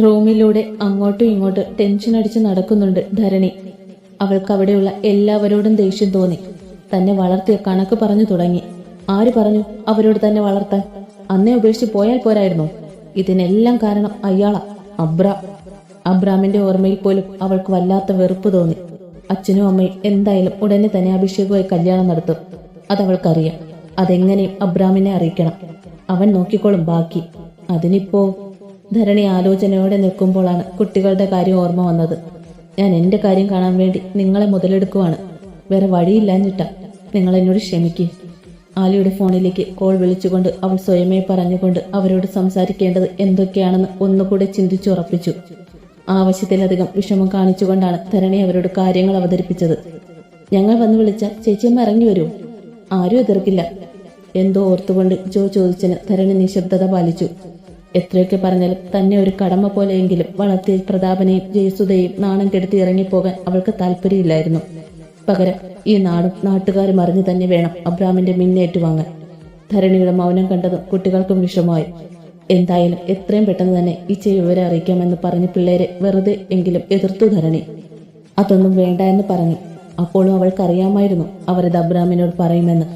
റൂമിലൂടെ അങ്ങോട്ടും ഇങ്ങോട്ടും ടെൻഷൻ അടിച്ച് നടക്കുന്നുണ്ട് ധരണി. അവൾക്ക് അവിടെയുള്ള എല്ലാവരോടും ദേഷ്യം തോന്നി. തന്നെ വളർത്തിയ കണക്ക് പറഞ്ഞു തുടങ്ങി. ആര് പറഞ്ഞു അവരോട് തന്നെ വളർത്താൻ? അന്നേ ഉപേക്ഷിച്ച് പോയാൽ പോരായിരുന്നു. ഇതിനെല്ലാം കാരണം അയാളാ അബ്ര. അബ്രാമിന്റെ ഓർമ്മയിൽ പോലും അവൾക്ക് വല്ലാത്ത വെറുപ്പ് തോന്നി. അച്ഛനും അമ്മയും എന്തായാലും ഉടനെ തന്നെ അഭിഷേകമായി കല്യാണം നടത്തും. അതവൾക്കറിയാം. അതെങ്ങനെയും അബ്രാമിനെ അറിയിക്കണം. അവൻ നോക്കിക്കോളും ബാക്കി. അതിനിപ്പോ ധരണി ആലോചനയോടെ നിൽക്കുമ്പോഴാണ് കുട്ടികളുടെ കാര്യം ഓർമ്മ വന്നത്. ഞാൻ എന്റെ കാര്യം കാണാൻ വേണ്ടി നിങ്ങളെ മുതലെടുക്കുവാണ്. വേറെ വഴിയില്ലാഞ്ഞിട്ടാ നിങ്ങൾ എന്നോട് ക്ഷമിക്കും. ആലിയുടെ ഫോണിലേക്ക് കോൾ വിളിച്ചുകൊണ്ട് അവൾ സ്വയമേ പറഞ്ഞുകൊണ്ട് അവരോട് സംസാരിക്കേണ്ടത് എന്തൊക്കെയാണെന്ന് ഒന്നുകൂടെ ചിന്തിച്ചുറപ്പിച്ചു. ആവശ്യത്തിലധികം വിഷമം കാണിച്ചുകൊണ്ടാണ് ധരണി അവരോട് കാര്യങ്ങൾ അവതരിപ്പിച്ചത്. ഞങ്ങൾ വന്ന് വിളിച്ച ചേച്ചിയമ്മ ഇറങ്ങി വരൂ. ആരും എതിർക്കില്ല. എന്തോ ഓർത്തുകൊണ്ട് ജോ ചോദിച്ചതിന് ധരണി നിശബ്ദത പാലിച്ചു. എത്രയൊക്കെ പറഞ്ഞാലും തന്നെ ഒരു കടമ പോലെയെങ്കിലും വളർത്തിയ പ്രതാപനെയും ജയസുധയും നാണം കെടുത്തി ഇറങ്ങിപ്പോകാൻ അവൾക്ക് താല്പര്യമില്ലായിരുന്നു. പകരം ഈ നാടും നാട്ടുകാരും അറിഞ്ഞു തന്നെ വേണം അബ്രാമിന്റെ മിന്നേറ്റുവാങ്ങാൻ ധരണിയുടെ മൗനം കണ്ടതും കുട്ടികൾക്കും വിഷമമായി. എന്തായാലും എത്രയും പെട്ടെന്ന് തന്നെ ഈ ഇച്ചയെ വിവരം അറിയിക്കാമെന്ന് പറഞ്ഞ് പിള്ളേരെ വെറുതെ എങ്കിലും എതിർത്തു ധരണി. അതൊന്നും വേണ്ട എന്ന് പറഞ്ഞു. അപ്പോഴും അവൾക്കറിയാമായിരുന്നു അവരത് അബ്രാമിനോട് പറയുമെന്ന്.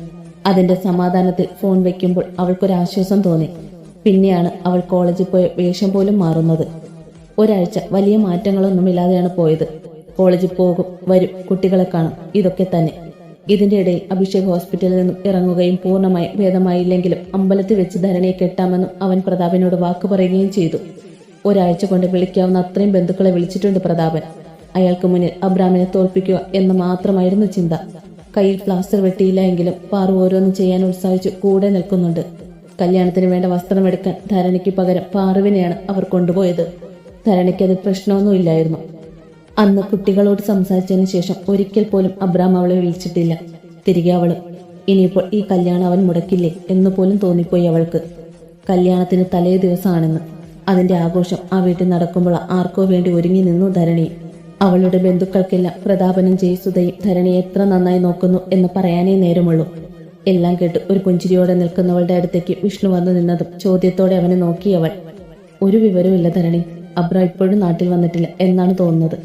അതിന്റെ സമാധാനത്തിൽ ഫോൺ വെക്കുമ്പോൾ അവൾക്കൊരാശ്വാസം തോന്നി. പിന്നെയാണ് അവൾ കോളേജിൽ പോയ വേഷം പോലും മാറുന്നത്. ഒരാഴ്ച വലിയ മാറ്റങ്ങളൊന്നും ഇല്ലാതെയാണ് പോയത്. കോളേജിൽ പോകും വരും കുട്ടികളെ കാണും ഇതൊക്കെ തന്നെ. ഇതിന്റെ ഇടയിൽ അഭിഷേക് ഹോസ്പിറ്റലിൽ നിന്നും ഇറങ്ങുകയും പൂർണമായി ഭേദമായില്ലെങ്കിലും അമ്പലത്തിൽ വെച്ച് ധരണിയെ കെട്ടാമെന്നും അവൻ പ്രതാപിനോട് വാക്കു പറയുകയും ചെയ്തു. ഒരാഴ്ച കൊണ്ട് വിളിക്കാവുന്ന അത്രയും ബന്ധുക്കളെ വിളിച്ചിട്ടുണ്ട് പ്രതാപൻ. അയാൾക്ക് മുന്നിൽ അബ്രാമിനെ തോൽപ്പിക്കുക എന്ന് മാത്രമായിരുന്നു ചിന്ത. കയ്യിൽ പ്ലാസ്റ്റർ വെട്ടിയില്ല എങ്കിലും പാറു ഓരോന്നും ചെയ്യാൻ ഉത്സാഹിച്ചു കൂടെ നിൽക്കുന്നുണ്ട്. കല്യാണത്തിന് വേണ്ട വസ്ത്രമെടുക്കാൻ ധരണിക്ക് പകരം പാറുവിനെയാണ് അവർ കൊണ്ടുപോയത്. ധരണിക്ക് അത് പ്രശ്നമൊന്നുമില്ലായിരുന്നു അന്ന് കുട്ടികളോട് സംസാരിച്ചതിന് ശേഷം ഒരിക്കൽ പോലും അബ്രാം അവളെ വിളിച്ചിട്ടില്ല. തിരികെ അവളും ഇനിയിപ്പോൾ ഈ കല്യാണം അവൻ മുടക്കില്ലേ? എന്ന് പോലും തോന്നിപ്പോയി അവൾക്ക്. കല്യാണത്തിന് തലേ ദിവസമാണെന്ന്. അതിന്റെ ആഘോഷം ആ വീട്ടിൽ നടക്കുമ്പോൾ ആർക്കോ വേണ്ടി ഒരുങ്ങി നിന്നു ധരണി. അവളുടെ ബന്ധുക്കൾക്കെല്ലാം പ്രതാപനും ചെയ്യുസുതയും ധരണിയെ എത്ര നന്നായി നോക്കുന്നു എന്ന് പറയാനേ നേരമുള്ളൂ. എല്ലാം കേട്ട് ഒരു പുഞ്ചിരിയോടെ നിൽക്കുന്നവളുടെ അടുത്തേക്ക് വിഷ്ണു വന്നു നിന്നതും ചോദ്യത്തോടെ അവനെ നോക്കിയവൾ ഒരു വിവരവുമില്ല ധരണി. അബ്ര ഇപ്പോഴും നാട്ടിൽ വന്നിട്ടില്ല എന്നാണ് തോന്നുന്നത്.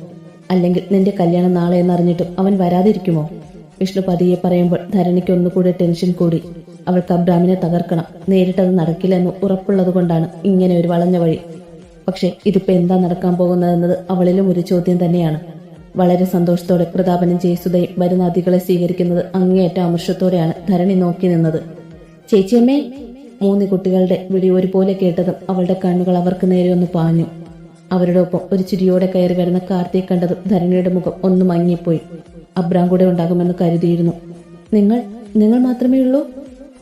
അല്ലെങ്കിൽ നിന്റെ കല്യാണം നാളെ എന്നറിഞ്ഞിട്ടും അവൻ വരാതിരിക്കുമോ? വിഷ്ണു പതിയെ പറയുമ്പോൾ ധരണിക്ക് ഒന്നുകൂടെ ടെൻഷൻ കൂടി. അവൾക്ക് അബ്രാമിനെ തകർക്കണം. നേരിട്ടത് നടക്കില്ല എന്ന് ഉറപ്പുള്ളത് കൊണ്ടാണ് ഇങ്ങനെ ഒരു വളഞ്ഞ വഴി. പക്ഷേ ഇതിപ്പോ എന്താ നടക്കാൻ പോകുന്നതെന്നത് അവളിലും ഒരു ചോദ്യം തന്നെയാണ്. വളരെ സന്തോഷത്തോടെ പ്രതാപനും ജയസുധയും വരുന്ന അതികളെ സ്വീകരിക്കുന്നത് അങ്ങേയറ്റ അമർഷത്തോടെയാണ് ധരണി നോക്കി നിന്നത്. ചേച്ചിയമ്മേ മൂന്ന് കുട്ടികളുടെ വിളി ഒരുപോലെ കേട്ടതും അവളുടെ കണ്ണുകൾ അവർക്ക് നേരെ ഒന്ന് പാഞ്ഞു. അവരുടെ ഒപ്പം ഒരു ചിരിയോടെ കയറി വരുന്ന കാർത്തിയെ കണ്ടതും ധരണിയുടെ മുഖം ഒന്ന് മങ്ങിപ്പോയി. അബ്രാം കൂടെ ഉണ്ടാകുമെന്ന് കരുതിയിരുന്നു. നിങ്ങൾ നിങ്ങൾ മാത്രമേ ഉള്ളൂ?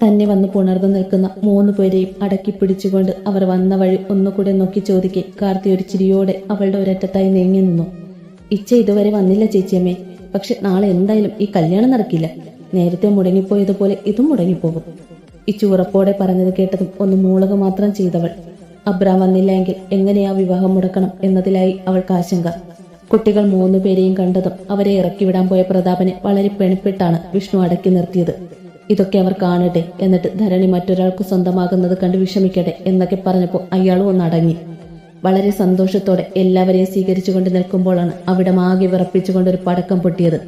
തന്നെ വന്ന് പുണർന്നു നിൽക്കുന്ന മൂന്ന് പേരെയും അടക്കി പിടിച്ചുകൊണ്ട് അവർ വന്ന വഴി ഒന്നുകൂടെ നോക്കി ചോദിക്കെ കാർത്തി ഒരു ചിരിയോടെ അവളുടെ ഒരറ്റത്തായി നീങ്ങി നിന്നു. ഇച്ച ഇതുവരെ വന്നില്ല ചേച്ചിയമ്മേ. പക്ഷെ നാളെ എന്തായാലും ഈ കല്യാണം നടക്കില്ല. നേരത്തെ മുടങ്ങിപ്പോയതുപോലെ ഇതും മുടങ്ങിപ്പോകും. ഇച്ചു ഉറപ്പോടെ പറഞ്ഞത് കേട്ടതും ഒന്ന് മൂളക മാത്രം ചെയ്തവൾ. അബ്രാം വന്നില്ല എങ്കിൽ എങ്ങനെയാ വിവാഹം മുടക്കണം എന്നതിലായി അവൾക്ക് ആശങ്ക. കുട്ടികൾ മൂന്നു പേരെയും കണ്ടതും അവരെ ഇറക്കിവിടാൻ പോയ പ്രതാപനെ വളരെ പെണിപ്പെട്ടാണ് വിഷ്ണു അടക്കി നിർത്തിയത്. ഇതൊക്കെ അവർ കാണട്ടെ എന്നിട്ട് ധരണി മറ്റൊരാൾക്ക് സ്വന്തമാകുന്നത് കണ്ട് വിഷമിക്കട്ടെ എന്നൊക്കെ പറഞ്ഞപ്പോൾ അയാളും ഒന്ന് അടങ്ങി. വളരെ സന്തോഷത്തോടെ എല്ലാവരെയും സ്വീകരിച്ചുകൊണ്ട് നിൽക്കുമ്പോഴാണ് അവിടെ ആകെ വിറപ്പിച്ചുകൊണ്ട് ഒരു പടക്കം പൊട്ടിയത്.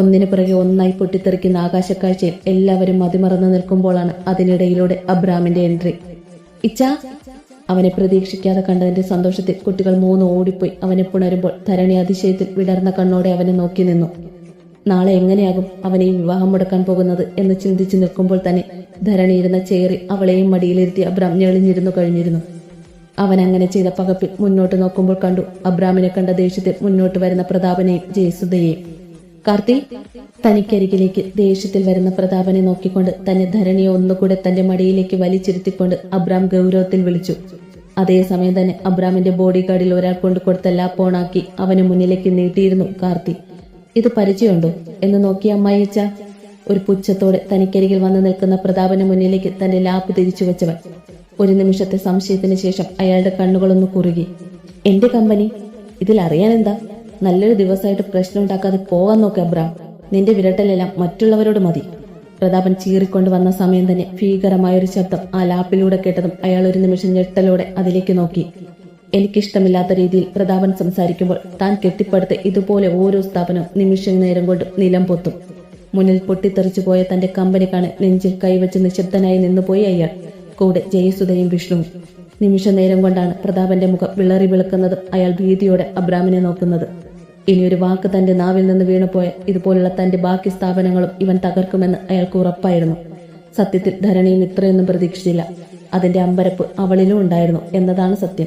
ഒന്നിനു പിറകെ ഒന്നായി പൊട്ടിത്തെറിക്കുന്ന ആകാശക്കാഴ്ചയിൽ എല്ലാവരും മതിമറന്നു നിൽക്കുമ്പോഴാണ് അതിനിടയിലൂടെ അബ്രാമിന്റെ എൻട്രി. ഇച്ചാ അവനെ പ്രതീക്ഷിക്കാതെ കണ്ടതിന്റെ സന്തോഷത്തിൽ കുട്ടികൾ മൂന്ന് ഓടിപ്പോയി അവനെ പുണരുമ്പോൾ ധരണി അതിശയത്തിൽ വിടർന്ന കണ്ണോടെ അവനെ നോക്കി നിന്നു. നാളെ എങ്ങനെയാകും അവനെ വിവാഹം മുടക്കാൻ പോകുന്നത് എന്ന് ചിന്തിച്ചു നിൽക്കുമ്പോൾ തന്നെ ധരണി ഇരുന്ന ചേറി അവളെയും മടിയിലിരുത്തി അബ്രാം ഞെളിഞ്ഞിരുന്നു കഴിഞ്ഞിരുന്നു. അവൻ അങ്ങനെ ചെയ്ത പകപ്പിൽ മുന്നോട്ട് നോക്കുമ്പോൾ കണ്ടു അബ്രാമിനെ കണ്ട ദേഷ്യത്തിൽ മുന്നോട്ട് വരുന്ന പ്രതാപനെയും ജയസുധയെയും കാർത്തി തനിക്കരികിലേക്ക് ദേഷ്യത്തിൽ വരുന്ന പ്രതാപനെ നോക്കിക്കൊണ്ട് തന്റെ ധരണിയെ ഒന്നുകൂടെ തന്റെ മടിയിലേക്ക് വലിച്ചിരുത്തിക്കൊണ്ട് അബ്രാം ഗൗരവത്തിൽ വിളിച്ചു. അതേസമയം തന്നെ അബ്രാമിന്റെ ബോഡി ഗാർഡിൽ ഒരാൾ കൊണ്ട് കൊടുത്ത ലാപ്പോണാക്കി അവന് മുന്നിലേക്ക് നീട്ടിയിരുന്നു കാർത്തി. ഇത് പരിചയമുണ്ടോ? എന്ന് നോക്കി അമ്മായിച്ച ഒരു പുച്ഛത്തോടെ തനിക്കരികിൽ വന്നു നിൽക്കുന്ന പ്രതാപന് മുന്നിലേക്ക് തന്റെ ലാപ്പ് തിരിച്ചു വെച്ചവൻ. ഒരു നിമിഷത്തെ സംശയത്തിന് ശേഷം അയാളുടെ കണ്ണുകളൊന്ന് കുറുകി. എന്റെ കമ്പനി ഇതിൽ അറിയാൻ എന്താ? നല്ലൊരു ദിവസമായിട്ട് പ്രശ്നം ഉണ്ടാക്കാതെ പോകാൻ നോക്ക് അബ്രാം. നിന്റെ വിരട്ടലെല്ലാം മറ്റുള്ളവരോട് മതി. പ്രതാപൻ ചീറിക്കൊണ്ട് വന്ന സമയം തന്നെ ഭീകരമായൊരു ശബ്ദം ആ ലാപ്പിലൂടെ കേട്ടതും അയാൾ ഒരു നിമിഷം ഞെട്ടലോടെ അതിലേക്ക് നോക്കി. എനിക്കിഷ്ടമില്ലാത്ത രീതിയിൽ പ്രതാപൻ സംസാരിക്കുമ്പോൾ താൻ കെട്ടിപ്പടുത്ത ഇതുപോലെ ഓരോ സ്ഥാപനം നിമിഷ നേരം കൊണ്ട് നിലം പൊത്തും. മുന്നിൽ പൊട്ടിത്തെറിച്ചു പോയ തന്റെ കമ്പനി കാണെ നെഞ്ചിൽ കൈവച്ച് നിശബ്ദനായി നിന്നുപോയി അയാൾ. കൂടെ ജയസുധയും വിഷ്ണുവും. നിമിഷ നേരം കൊണ്ടാണ് പ്രതാപന്റെ മുഖം വിളറി വിളക്കുന്നതും അയാൾ ഭീതിയോടെ അബ്രാമിനെ നോക്കുന്നത്. ഇനിയൊരു വാക്ക് തന്റെ നാവിൽ നിന്ന് വീണുപോയ ഇതുപോലുള്ള തന്റെ ബാക്കി സ്ഥാപനങ്ങളും ഇവൻ തകർക്കുമെന്ന് അയാൾക്ക് ഉറപ്പായിരുന്നു. സത്യത്തിൽ ധരണിയും ഇത്രയൊന്നും പ്രതീക്ഷിച്ചില്ല. അതിന്റെ അമ്പരപ്പ് അവളിലും ഉണ്ടായിരുന്നു എന്നതാണ് സത്യം.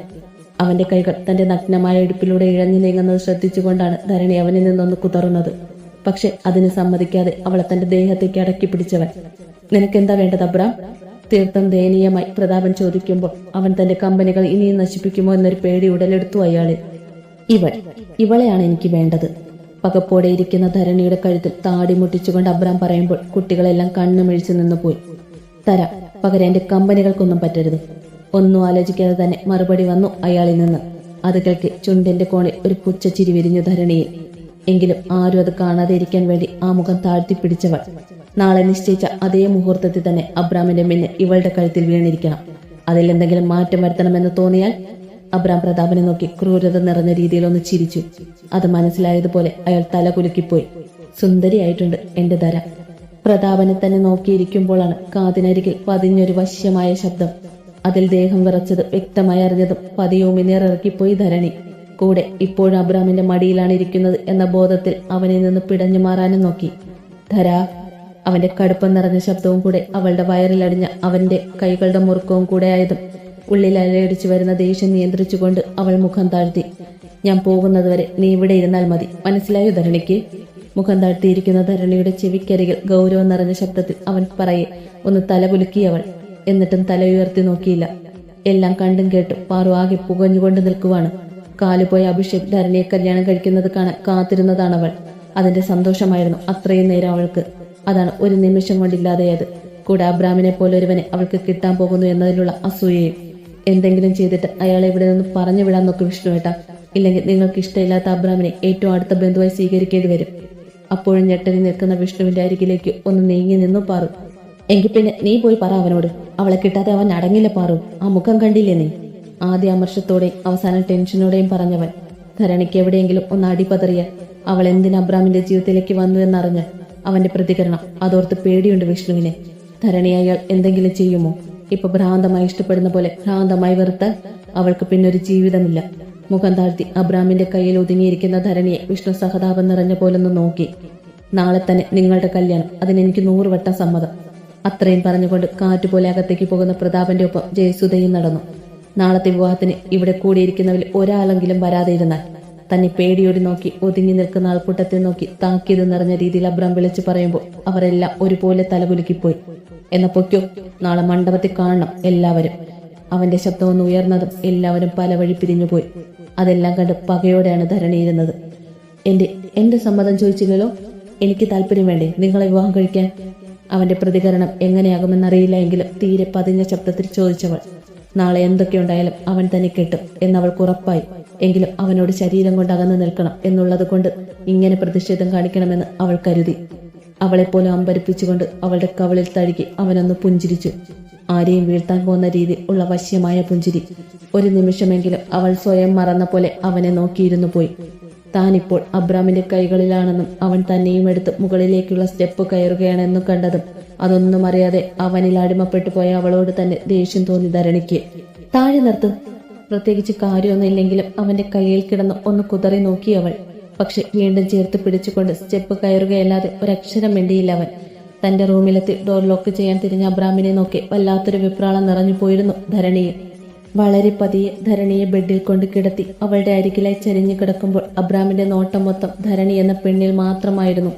അവന്റെ കൈകൾ തന്റെ നഗ്നമായ ഇടുപ്പിലൂടെ ഇഴഞ്ഞു നീങ്ങുന്നത് ശ്രദ്ധിച്ചുകൊണ്ടാണ് ധരണി അവനിൽ നിന്നൊന്ന് കുതറുന്നത്. പക്ഷെ അതിന് സമ്മതിക്കാതെ അവളെ തന്റെ ദേഹത്തേക്ക് അടക്കി പിടിച്ചവൻ നിനക്കെന്താ വേണ്ടത് അബ്രാം തീർത്ഥം ദയനീയമായി പ്രതാപൻ ചോദിക്കുമ്പോൾ അവൻ തന്റെ കമ്പനികൾ ഇനിയും നശിപ്പിക്കുമോ എന്നൊരു പേടി ഉടലെടുത്തു അയാളിൽ. ഇവൾ ഇവളെയാണ് എനിക്ക് വേണ്ടത്. പകപ്പോടെ ഇരിക്കുന്ന ധരണിയുടെ കഴുത്തിൽ താടി മുട്ടിച്ചുകൊണ്ട് അബ്രാം പറയുമ്പോൾ കുട്ടികളെല്ലാം കണ്ണുമിഴിച്ചു നിന്ന് പോയി തരാം പകരം എന്റെ കമ്പനികൾക്കൊന്നും പറ്റരുത്. ഒന്നും ആലോചിക്കാതെ തന്നെ മറുപടി വന്നു അയാളിൽ നിന്ന്. അത് കേൾക്കി ചുണ്ടിന്റെ കോണിൽ ഒരു പുച്ഛച്ചിരി വിരിഞ്ഞു ധരണിയിൽ. എങ്കിലും ആരും അത് കാണാതെ ഇരിക്കാൻ വേണ്ടി ആ മുഖം താഴ്ത്തി പിടിച്ചവൾ നാളെ നിശ്ചയിച്ച അതേ മുഹൂർത്തത്തിൽ തന്നെ അബ്രാമിന്റെ മിന്ന് ഇവളുടെ കഴുത്തിൽ വീണിരിക്കണം. അതിൽ എന്തെങ്കിലും മാറ്റം വരുത്തണമെന്ന് തോന്നിയാൽ അബ്രാം പ്രതാപനെ നോക്കി ക്രൂരത നിറഞ്ഞ രീതിയിൽ ഒന്ന് ചിരിച്ചു. അത് മനസ്സിലായതുപോലെ അയാൾ തല കുലുക്കിപ്പോയി. സുന്ദരിയായിട്ടുണ്ട് എന്റെ ധര. പ്രതാപനെ തന്നെ നോക്കിയിരിക്കുമ്പോഴാണ് കാതിനരികിൽ പതിഞ്ഞൊരു വശ്യമായ ശബ്ദം. അതിൽ ദേഹം വിറച്ചത് വ്യക്തമായി അറിഞ്ഞതും പതിയോമിനേറിറക്കിപ്പോയി ധരണി. കൂടെ ഇപ്പോഴും അബ്രാമിന്റെ മടിയിലാണ് ഇരിക്കുന്നത് എന്ന ബോധത്തിൽ അവനിൽ നിന്ന് പിടഞ്ഞു മാറാനും നോക്കി. ധരാ അവന്റെ കടുപ്പം നിറഞ്ഞ ശബ്ദവും കൂടെ അവളുടെ വയറിലടിഞ്ഞ അവന്റെ കൈകളുടെ മുറുക്കവും കൂടെ ആയതും ഉള്ളിൽ അലയടിച്ചു വരുന്ന ദേഷ്യം നിയന്ത്രിച്ചുകൊണ്ട് അവൾ മുഖം താഴ്ത്തി. ഞാൻ പോകുന്നതുവരെ നീ ഇവിടെ ഇരുന്നാൽ മതി. മനസ്സിലായോ ധരണിക്ക്? മുഖം താഴ്ത്തിയിരിക്കുന്ന ധരണിയുടെ ചെവിക്കരികിൽ ഗൗരവം നിറഞ്ഞ ശബ്ദത്തിൽ അവൻ പറയെ ഒന്ന് തല കുലുക്കി അവൾ. എന്നിട്ടും തല ഉയർത്തി നോക്കിയില്ല. എല്ലാം കണ്ടും കേട്ടും പാറു ആകെ പുകഞ്ഞുകൊണ്ട് നിൽക്കുവാണ്. കാലുപോയ അഭിഷേക് ധരണിയെ കല്യാണം കഴിക്കുന്നത് കാണാൻ കാത്തിരുന്നതാണ് അവൾ അതിന്റെ സന്തോഷമായിരുന്നു അത്രയും നേരം അവൾക്ക്. അതാണ് ഒരു നിമിഷം കൊണ്ടില്ലാതെയത് കൂടെ അബ്രാമിനെ പോലെ ഒരുവനെ അവൾക്ക് കിട്ടാൻ പോകുന്നു എന്നതിലുള്ള അസൂയയും. എന്തെങ്കിലും ചെയ്തിട്ട് അയാളെ ഇവിടെ നിന്ന് പറഞ്ഞു വിടാൻ നോക്ക് വിഷ്ണുവേട്ട. ഇല്ലെങ്കിൽ നിങ്ങൾക്ക് ഇഷ്ടമില്ലാത്ത അബ്രാമിനെ ഏറ്റവും അടുത്ത ബന്ധുവായി സ്വീകരിക്കേണ്ടി വരും. അപ്പോഴും ഞെട്ടരി നിൽക്കുന്ന വിഷ്ണുവിന്റെ അരികിലേക്ക് ഒന്ന് നീങ്ങി നിന്നു പാറു. എങ്കിൽ പിന്നെ നീ പോയി പറ അവനോട്. അവളെ കിട്ടാതെ അവൻ അടങ്ങില്ല പാറു. ആ മുഖം കണ്ടില്ലേ നീ? ആദ്യ അമർഷത്തോടെയും അവസാനം ടെൻഷനോടെയും പറഞ്ഞവൻ. ധരണിക്ക് എവിടെയെങ്കിലും ഒന്ന് അടിപതറിയ അവൾ എന്തിന് അബ്രാമിന്റെ ജീവിതത്തിലേക്ക് വന്നു എന്നറിഞ്ഞ് അവന്റെ പ്രതികരണം. അതോർത്ത് പേടിയുണ്ട് വിഷ്ണുവിനെ. ധരണി അയാൾ എന്തെങ്കിലും ചെയ്യുമോ? ഇപ്പൊ ഭ്രാന്തമായി ഇഷ്ടപ്പെടുന്ന പോലെ ഭ്രാന്തമായി വെറുത്താൽ അവൾക്ക് പിന്നൊരു ജീവിതമില്ല. മുഖം താഴ്ത്തി അബ്രാമിന്റെ കയ്യിൽ ഒതുങ്ങിയിരിക്കുന്ന ധരണിയെ വിഷ്ണു സഹതാപം നിറഞ്ഞ പോലൊന്ന് നോക്കി. നാളെ തന്നെ നിങ്ങളുടെ കല്യാണം. അതിനെനിക്ക് നൂറുവട്ടം സമ്മതം. അത്രയും പറഞ്ഞുകൊണ്ട് കാറ്റുപോലെ അകത്തേക്ക് പോകുന്ന പ്രതാപന്റെ ഒപ്പം ജയസുധയും നടന്നു. നാളത്തെ വിവാഹത്തിന് ഇവിടെ കൂടിയിരിക്കുന്നവരിൽ ഒരാളെങ്കിലും വരാതെ ഇരുന്നാൽ തന്നെ പേടിയോടി നോക്കി ഒതുങ്ങി നിൽക്കുന്ന ആൾക്കൂട്ടത്തെ നോക്കി താക്കിയത് നിറഞ്ഞ രീതിയിൽ അബ്രം വിളിച്ചു പറയുമ്പോൾ അവരെല്ലാം ഒരുപോലെ തലകുലുക്കിപ്പോയി. എന്ന പൊക്കോ നാളെ മണ്ഡപത്തിൽ കാണണം എല്ലാവരും. അവന്റെ ശബ്ദം ഒന്ന് ഉയർന്നതും എല്ലാവരും പല വഴി പിരിഞ്ഞുപോയി. അതെല്ലാം കണ്ട് പകയോടെയാണ് ധരണിയിരുന്നത്. എന്റെ എന്റെ സമ്മതം ചോദിച്ചില്ലല്ലോ? എനിക്ക് താല്പര്യം വേണ്ടേ? നിങ്ങളെ വിവാഹം കഴിക്കാൻ? അവന്റെ പ്രതികരണം എങ്ങനെയാകുമെന്നറിയില്ല എങ്കിലും തീരെ പതിഞ്ഞ ശബ്ദത്തിൽ ചോദിച്ചവൾ നാളെ എന്തൊക്കെയുണ്ടായാലും അവൻ തന്നെ കെട്ടും എന്നവൾക്ക് ഉറപ്പായി. എങ്കിലും അവനോട് ശരീരം കൊണ്ട് അകന്നു നിൽക്കണം എന്നുള്ളത് കൊണ്ട് ഇങ്ങനെ പ്രതിഷേധം കാണിക്കണമെന്ന് അവൾ കരുതി. അവളെപ്പോലെ അമ്പരിപ്പിച്ചുകൊണ്ട് അവളുടെ കവളിൽ തഴുകി അവനൊന്ന് പുഞ്ചിരിച്ചു. ആരെയും വീഴ്ത്താൻ പോകുന്ന രീതി ഉള്ള വശ്യമായ പുഞ്ചിരി. ഒരു നിമിഷമെങ്കിലും അവൾ സ്വയം മറന്ന പോലെ അവനെ നോക്കിയിരുന്നു പോയി. താനിപ്പോൾ അബ്രാമിന്റെ കൈകളിലാണെന്നും അവൻ തന്നെയും എടുത്ത് മുകളിലേക്കുള്ള സ്റ്റെപ്പ് കയറുകയാണെന്നും കണ്ടതും അതൊന്നും അറിയാതെ അവനിൽ അടിമപ്പെട്ടു പോയ അവളോട് തന്നെ ദേഷ്യം തോന്നി ധരണിക്ക്. താഴെ നിർത്തും. പ്രത്യേകിച്ച് കാര്യമൊന്നുമില്ലെങ്കിലും അവന്റെ കയ്യിൽ കിടന്ന് ഒന്ന് കുതറി നോക്കി അവൾ. പക്ഷെ വീണ്ടും ചേർത്ത് പിടിച്ചുകൊണ്ട് സ്റ്റെപ്പ് കയറുകയല്ലാതെ ഒരക്ഷരം മിണ്ടിയില്ല അവൻ. തന്റെ റൂമിലെത്തി ഡോർ ലോക്ക് ചെയ്യാൻ തിരിഞ്ഞ അബ്രാമിനെ നോക്കി വല്ലാത്തൊരു വിപ്രാളം നിറഞ്ഞു പോയിരുന്നു ധരണിയിൽ വളരെ പതിയെ ധരണിയെ ബെഡിൽ കൊണ്ട് കിടത്തി അവളുടെ അരികിലായി ചരിഞ്ഞു കിടക്കുമ്പോൾ അബ്രാമിന്റെ നോട്ടം മൊത്തം ധരണി എന്ന പെണ്ണിൽ മാത്രമായിരുന്നു.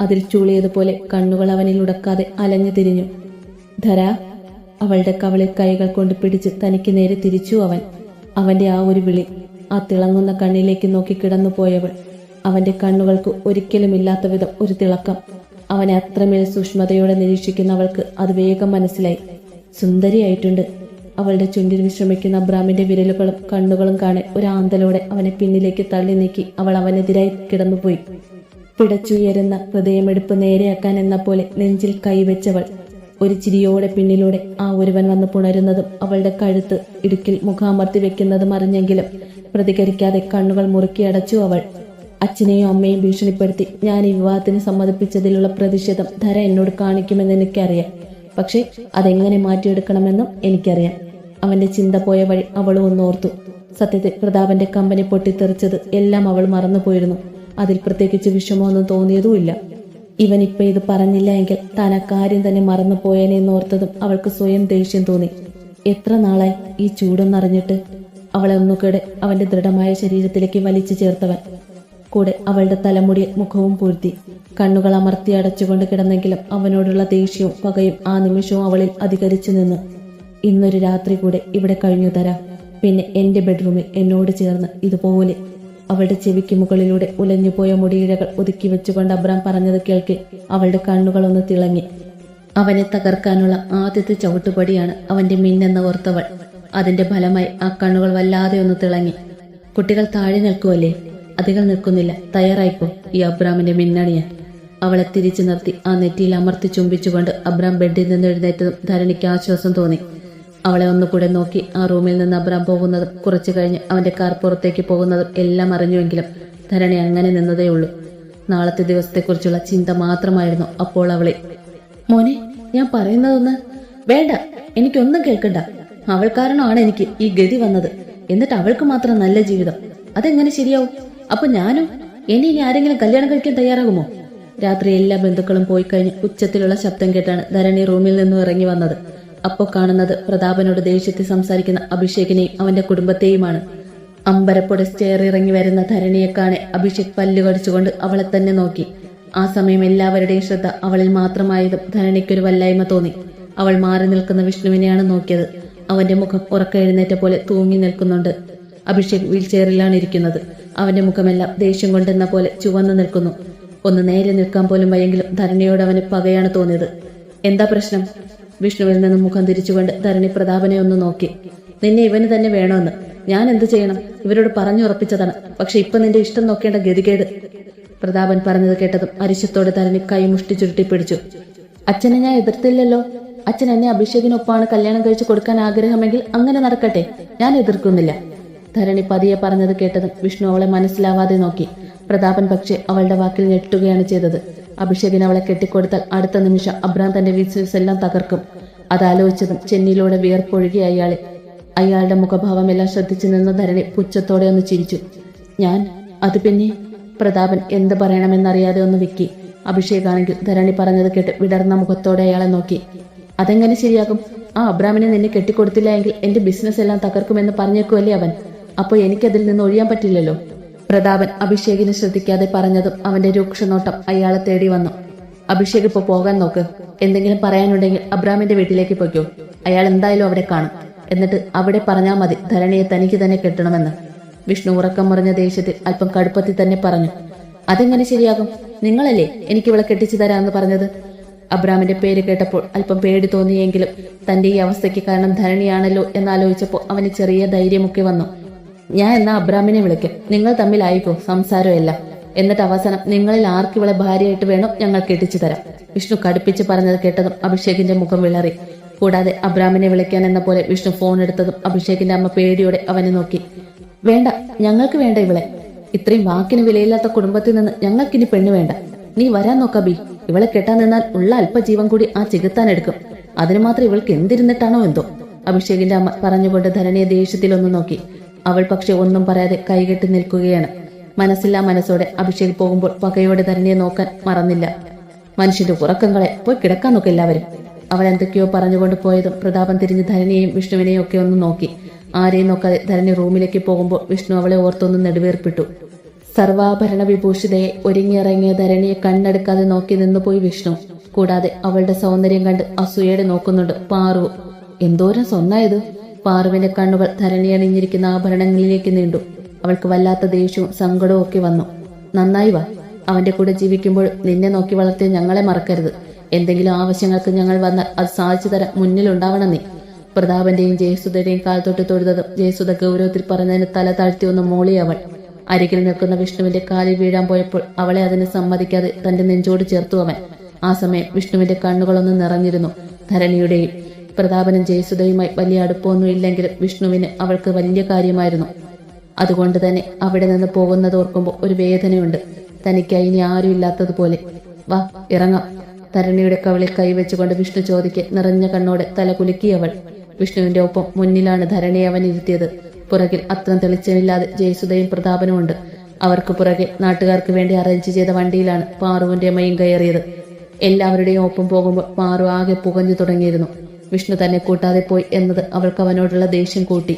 അതിൽ ചൂളിയതുപോലെ കണ്ണുകൾ അവനിൽ ഉടക്കാതെ അലഞ്ഞു തിരിഞ്ഞു. ധര അവളുടെ കവളിൽ കൈകൾ കൊണ്ട് പിടിച്ച് തനിക്ക് നേരെ തിരിച്ചു അവൻ. അവന്റെ ആ ഒരു വിളി ആ തിളങ്ങുന്ന കണ്ണിലേക്ക് നോക്കി കിടന്നു പോയവൾ. അവന്റെ കണ്ണുകൾക്ക് ഒരിക്കലും ഇല്ലാത്ത വിധം ഒരു തിളക്കം. അവനെ അത്രമേൽ സൂക്ഷ്മതയോടെ നിരീക്ഷിക്കുന്നവൾക്ക് അത് വേഗം മനസ്സിലായി. സുന്ദരിയായിട്ടുണ്ട് അവളുടെ ചുണ്ടിൽ വിശ്രമിക്കുന്ന അബ്രാമിന്റെ വിരലുകളും കണ്ണുകളും കാണെ ഒരു ആന്തലോടെ അവനെ പിന്നിലേക്ക് തള്ളി നീക്കി അവൾ അവനെതിരായി കിടന്നുപോയി. പിടച്ചുയരുന്ന ഹൃദയമെടുപ്പ് നേരെയാക്കാൻ എന്ന പോലെ നെഞ്ചിൽ കൈവച്ചവൾ. ഒരു ചിരിയോടെ പിന്നിലൂടെ ആ ഒരുവൻ വന്ന് പുണരുന്നതും അവളുടെ കഴുത്ത് ഇടുക്കിൽ മുഖാമർത്തി വെക്കുന്നതും അറിഞ്ഞെങ്കിലും പ്രതികരിക്കാതെ കണ്ണുകൾ മുറുക്കി അടച്ചു അവൾ. അച്ഛനെയും അമ്മയും ഭീഷണിപ്പെടുത്തി ഞാൻ ഈ വിവാഹത്തിന് സമ്മതിപ്പിച്ചതിലുള്ള പ്രതിഷേധം ധര എന്നോട് കാണിക്കുമെന്ന് എനിക്കറിയാം. പക്ഷേ അതെങ്ങനെ മാറ്റിയെടുക്കണമെന്നും എനിക്കറിയാം. അവന്റെ ചിന്ത പോയ വഴി അവളും ഒന്നോർത്തു സത്യത്തിൽ പ്രതാപന്റെ കമ്പനി പൊട്ടിത്തെറിച്ചത് എല്ലാം അവൾ മറന്നുപോയിരുന്നു. അതിൽ പ്രത്യേകിച്ച് വിഷമമൊന്നും തോന്നിയതുമില്ല. ഇവൻ ഇപ്പൊ ഇത് പറഞ്ഞില്ല എങ്കിൽ താൻ അക്കാര്യം കാര്യം തന്നെ മറന്നു പോയേനെന്നോർത്തതും അവൾക്ക് സ്വയം ദേഷ്യം തോന്നി. എത്ര നാളായി ഈ ചൂടൊന്നറിഞ്ഞിട്ട് അവളെ ഒന്നുകൂടെ അവന്റെ ദൃഢമായ ശരീരത്തിലേക്ക് വലിച്ചു ചേർത്തവൻ. കൂടെ അവളുടെ തലമുടി മുഖവും പൂഴ്ത്തി കണ്ണുകൾ അമർത്തി അടച്ചുകൊണ്ട് കിടന്നെങ്കിലും അവനോടുള്ള ദേഷ്യവും പകയും ആ നിമിഷവും അവളിൽ അധികരിച്ചു നിന്ന്. ഇന്നൊരു രാത്രി കൂടെ ഇവിടെ കഴിഞ്ഞു തരാം പിന്നെ എന്റെ ബെഡ്റൂമിൽ എന്നോട് ചേർന്ന് ഇതുപോലെ അവളുടെ ചെവിക്ക് മുകളിലൂടെ ഉലഞ്ഞുപോയ മുടിയിഴകൾ ഒതുക്കി വെച്ചുകൊണ്ട് അബ്രാം പറഞ്ഞത് കേൾക്കെ. അവളുടെ കണ്ണുകളൊന്ന് തിളങ്ങി. അവനെ തകർക്കാനുള്ള ആദ്യത്തെ ചവിട്ടുപടിയാണ് അവന്റെ മിന്നെന്ന ഓർത്തവൾ. അതിന്റെ ഫലമായി ആ കണ്ണുകൾ വല്ലാതെ ഒന്ന് തിളങ്ങി. കുട്ടികൾ താഴെ നിൽക്കുമല്ലേ അധികം നിൽക്കുന്നില്ല. തയ്യാറായിപ്പോ ഈ അബ്രാമിന്റെ മിന്നണിയാൻ. അവളെ തിരിച്ചു നിർത്തി ആ നെറ്റിയിൽ അമർത്തി ചുംബിച്ചുകൊണ്ട് അബ്രാം ബെഡിൽ നിന്ന് എഴുന്നേറ്റതും ധരണിക്ക് ആശ്വാസം തോന്നി. അവളെ ഒന്നുകൂടെ നോക്കി ആ റൂമിൽ നിന്ന് അബ്രാം പോകുന്നതും കുറച്ചു കഴിഞ്ഞ് അവന്റെ കാർ പുറത്തേക്ക് പോകുന്നതും എല്ലാം അറിഞ്ഞുവെങ്കിലും ധരണി അങ്ങനെ നിന്നതേ ഉള്ളൂ. നാളത്തെ ദിവസത്തെക്കുറിച്ചുള്ള ചിന്ത മാത്രമായിരുന്നു അപ്പോൾ അവളെ. മോനെ ഞാൻ പറയുന്നതൊന്ന് വേണ്ട എനിക്കൊന്നും കേൾക്കണ്ട. അവൾ കാരണമാണ് എനിക്ക് ഈ ഗതി വന്നത്. എന്നിട്ട് അവൾക്ക് മാത്രം നല്ല ജീവിതം. അതെങ്ങനെ ശരിയാവും? അപ്പൊ ഞാനും എന്നെ ഇനി ആരെങ്കിലും കല്യാണം കഴിക്കാൻ തയ്യാറാകുമോ? രാത്രി എല്ലാ ബന്ധുക്കളും പോയി കഴിഞ്ഞ് ഉച്ചത്തിലുള്ള ശബ്ദം കേട്ടാണ് ധരണി റൂമിൽ നിന്നും ഇറങ്ങി വന്നത്. അപ്പോൾ കാണുന്നത് പ്രതാപനോട് ദേഷ്യത്തിൽ സംസാരിക്കുന്ന അഭിഷേകിനെയും അവന്റെ കുടുംബത്തെയുമാണ്. അമ്പരപ്പൊടെ ഇറങ്ങി വരുന്ന ധരണിയെ കാണെ അഭിഷേക് പല്ലു കടിച്ചുകൊണ്ട് അവളെ തന്നെ നോക്കി. ആ സമയം എല്ലാവരുടെയും ശ്രദ്ധ അവളിൽ മാത്രമായതും ധരണിക്കൊരു വല്ലായ്മ തോന്നി. അവൾ മാറി നിൽക്കുന്ന വിഷ്ണുവിനെയാണ് നോക്കിയത്. അവന്റെ മുഖം ഉറക്ക എഴുന്നേറ്റ പോലെ തൂങ്ങി നിൽക്കുന്നുണ്ട്. അഭിഷേക് വീൽ ചെയറിലാണ് ഇരിക്കുന്നത്. അവന്റെ മുഖമെല്ലാം ദേഷ്യം കൊണ്ടെന്ന പോലെ ചുവന്നു നിൽക്കുന്നു. ഒന്ന് നേരെ നിൽക്കാൻ പോലും വയ്യെങ്കിലും ധരണിയോട് അവന് പകയാണ് തോന്നിയത്. എന്താ പ്രശ്നം? വിഷ്ണുവിൽ നിന്ന് മുഖം തിരിച്ചുകൊണ്ട് ധരണി പ്രതാപനെ ഒന്ന് നോക്കി. നിന്നെ ഇവന് തന്നെ വേണമെന്ന് ഞാൻ എന്ത് ചെയ്യണം? ഇവരോട് പറഞ്ഞുറപ്പിച്ചതാണ്. പക്ഷെ ഇപ്പൊ നിന്റെ ഇഷ്ടം നോക്കേണ്ട ഗതികേട്. പ്രതാപൻ പറഞ്ഞത് കേട്ടതും അരിശത്തോടെ ധരണി കൈ മുഷ്ടി ചുരുട്ടി പിടിച്ചു. അച്ഛനെ ഞാൻ എതിർത്തില്ലല്ലോ. അച്ഛൻ എന്നെ അഭിഷേകിനൊപ്പമാണ് കല്യാണം കഴിച്ചു കൊടുക്കാൻ ആഗ്രഹമെങ്കിൽ അങ്ങനെ നടക്കട്ടെ. ഞാൻ എതിർക്കുന്നില്ല. ധരണി പതിയെ പറഞ്ഞത് കേട്ടതും വിഷ്ണു അവളെ മനസ്സിലാവാതെ നോക്കി. പ്രതാപൻ പക്ഷെ അവളുടെ വാക്കിൽ ഞെട്ടുകയാണ് ചെയ്തത്. അഭിഷേകിന് അവളെ കെട്ടിക്കൊടുത്താൽ അടുത്ത നിമിഷം അബ്രാം തന്റെ വിശ്വസ് എല്ലാം തകർക്കും. അതാലോചിച്ചതും ചെന്നിയിലൂടെ വിയർപ്പൊഴുകി അയാളെ. അയാളുടെ മുഖഭാവം എല്ലാം ശ്രദ്ധിച്ചു നിന്ന ധരണി പുച്ഛത്തോടെ ഒന്ന് ചിരിച്ചു. ഞാൻ? അത് പിന്നെ? പ്രതാപൻ എന്ത് പറയണമെന്നറിയാതെ ഒന്ന് വിക്കി. അഭിഷേകാണെങ്കിൽ ധരണി പറഞ്ഞത് കേട്ട് വിടർന്ന മുഖത്തോടെ അയാളെ നോക്കി. അതെങ്ങനെ ശരിയാകും? ആ അബ്രാമിനെ നിന്നെ കെട്ടിക്കൊടുത്തില്ല എങ്കിൽ എന്റെ ബിസിനസ് എല്ലാം തകർക്കുമെന്ന് പറഞ്ഞേക്കുമല്ലേ അവൻ. അപ്പോൾ എനിക്കതിൽ നിന്ന് ഒഴിയാൻ പറ്റില്ലല്ലോ? പ്രതാപൻ അഭിഷേകിനെ ശ്രദ്ധിക്കാതെ പറഞ്ഞതും അവന്റെ രൂക്ഷനോട്ടം അയാളെ തേടി വന്നു. അഭിഷേക് ഇപ്പൊ പോകാൻ നോക്ക്. എന്തെങ്കിലും പറയാനുണ്ടെങ്കിൽ അബ്രാമിന്റെ വീട്ടിലേക്ക് പോയിക്കോ. അയാൾ എന്തായാലും അവിടെ കാണും. എന്നിട്ട് അവിടെ പറഞ്ഞാൽ മതി ധരണിയെ തനിക്ക് തന്നെ കെട്ടണമെന്ന്. വിഷ്ണു ഉറക്കം മറിഞ്ഞ ദേഷ്യത്തിൽ അല്പം കടുപ്പത്തിൽ തന്നെ പറഞ്ഞു. അതെങ്ങനെ ശരിയാകും? നിങ്ങളല്ലേ എനിക്ക് ഇവളെ കെട്ടിച്ചു തരാമെന്ന് പറഞ്ഞത്? അബ്രാമിന്റെ പേര് കേട്ടപ്പോൾ അല്പം പേടി തോന്നിയെങ്കിലും തന്റെ ഈ അവസ്ഥയ്ക്ക് കാരണം ധരണിയാണല്ലോ എന്നാലോചിച്ചപ്പോൾ അവന് ചെറിയ ധൈര്യമൊക്കെ വന്നു. ഞാൻ എന്നാ അബ്രാമിനെ വിളിക്കും. നിങ്ങൾ തമ്മിലായിക്കോ സംസാരമെല്ലാം. എന്നിട്ട് അവസാനം നിങ്ങളിൽ ആർക്ക് ഇവളെ ഭാര്യയായിട്ട് വേണോ ഞങ്ങൾ കെട്ടിച്ചു തരാം. വിഷ്ണു കടുപ്പിച്ച് പറഞ്ഞത് കേട്ടതും അഭിഷേകിന്റെ മുഖം വിളറി. കൂടാതെ അബ്രാമിനെ വിളിക്കാൻ എന്ന പോലെ വിഷ്ണു ഫോൺ എടുത്തതും അഭിഷേകിന്റെ അമ്മ പേടിയോടെ അവനെ നോക്കി. വേണ്ട ഞങ്ങൾക്ക് വേണ്ട ഇവളെ. ഇത്രയും വാക്കിന് വിലയില്ലാത്ത കുടുംബത്തിൽ നിന്ന് ഞങ്ങൾക്കിനി പെണ്ണ് വേണ്ട. നീ വരാൻ നോക്ക ബി. ഇവളെ കെട്ടാൻ നിന്നാൽ ഉള്ള അല്പജീവൻ കൂടി ആ ചികിത്താൻ എടുക്കും. അതിന് മാത്രം ഇവൾക്ക് എന്തിരുന്നിട്ടാണോ എന്തോ? അഭിഷേകിന്റെ അമ്മ പറഞ്ഞുകൊണ്ട് ധരണിയെ ദേഷ്യത്തിലൊന്ന് നോക്കി. അവൾ പക്ഷെ ഒന്നും പറയാതെ കൈകെട്ടി നിൽക്കുകയാണ്. മനസ്സില്ലാ മനസ്സോടെ അഭിഷേക് പോകുമ്പോൾ പകയോടെ തന്നെ നോക്കാൻ മറന്നില്ല. മനുഷ്യന്റെ ഉറക്കങ്ങളെ പോയി കിടക്കാൻ നോക്കി എല്ലാവരും. അവൾ എന്തൊക്കെയോ പറഞ്ഞുകൊണ്ട് പോയതും പ്രതാപൻ തിരിഞ്ഞ് ധരണിയെയും വിഷ്ണുവിനെയും ഒക്കെ ഒന്ന് നോക്കി. ആരെയും നോക്കാതെ ധരണി റൂമിലേക്ക് പോകുമ്പോൾ വിഷ്ണു അവളെ ഓർത്തൊന്ന് നെടുവേർപ്പിട്ടു. സർവാഭരണ വിഭൂഷിതയെ ഒരുങ്ങിയിറങ്ങിയ ധരണിയെ കണ്ണെടുക്കാതെ നോക്കി നിന്നുപോയി വിഷ്ണു. കൂടാതെ അവളുടെ സൗന്ദര്യം കണ്ട് അസൂയയുടെ നോക്കുന്നുണ്ട് പാറു. എന്തോരം സ്വന്നായത് പാറുവിന്റെ കണ്ണുകൾ ധരണിയണിഞ്ഞിരിക്കുന്ന ആഭരണങ്ങളിലേക്ക് നീണ്ടു. അവൾക്ക് വല്ലാത്ത ദേഷ്യവും സങ്കടവും ഒക്കെ വന്നു. നന്നായി വാ. അവന്റെ കൂടെ ജീവിക്കുമ്പോൾ നിന്നെ നോക്കി വളർത്തിയ ഞങ്ങളെ മറക്കരുത്. എന്തെങ്കിലും ആവശ്യങ്ങൾക്ക് ഞങ്ങൾ വന്നാൽ അത് സാധിച്ചു തരാൻ മുന്നിലുണ്ടാവണം നീ. പ്രതാപന്റെയും ജയസുധയുടെയും കാൽ തൊട്ട് തൊഴുതതും ജയസുധ ഗൗരവത്തിൽ പറഞ്ഞതിന് തല താഴ്ത്തി ഒന്ന് മോളി അവൾ. അരികിൽ നിൽക്കുന്ന വിഷ്ണുവിന്റെ കാലിൽ വീഴാൻ പോയപ്പോൾ അവളെ അതിന് സമ്മതിക്കാതെ തന്റെ നെഞ്ചോട് ചേർത്തു അവൻ. ആ സമയം വിഷ്ണുവിന്റെ കണ്ണുകളൊന്ന് നിറഞ്ഞിരുന്നു. ധരണിയുടെയും പ്രതാപനും ജയസുധയുമായി വലിയ അടുപ്പമൊന്നും ഇല്ലെങ്കിലും വിഷ്ണുവിന് അവൾക്ക് വലിയ കാര്യമായിരുന്നു. അതുകൊണ്ട് തന്നെ അവിടെ നിന്ന് പോകുന്നത് ഓർക്കുമ്പോൾ ഒരു വേദനയുണ്ട്. തനിക്കായി ഇനി ആരും ഇല്ലാത്തതുപോലെ. വാ ഇറങ്ങാം. തരണിയുടെ കവളിൽ കൈവച്ചുകൊണ്ട് വിഷ്ണു ചോദിക്ക് നിറഞ്ഞ കണ്ണോടെ തല കുലുക്കിയവൾ വിഷ്ണുവിന്റെ ഒപ്പം മുന്നിലാണ് ധരണിയെ അവൻ ഇരുത്തിയത്. പുറകിൽ അത്ര തെളിച്ചമില്ലാതെ ജയസുധയും പ്രതാപനും ഉണ്ട്. അവർക്ക് പുറകെ നാട്ടുകാർക്ക് വേണ്ടി അറേഞ്ച് ചെയ്ത വണ്ടിയിലാണ് പാറുവിന്റെ അമ്മയും കയറിയത്. എല്ലാവരുടെയും ഒപ്പം പോകുമ്പോൾ പാറു ആകെ പുകഞ്ഞു തുടങ്ങിയിരുന്നു. വിഷ്ണു തന്നെ കൂട്ടാതെ പോയി എന്നത് അവൾക്ക് അവനോടുള്ള ദേഷ്യം കൂട്ടി.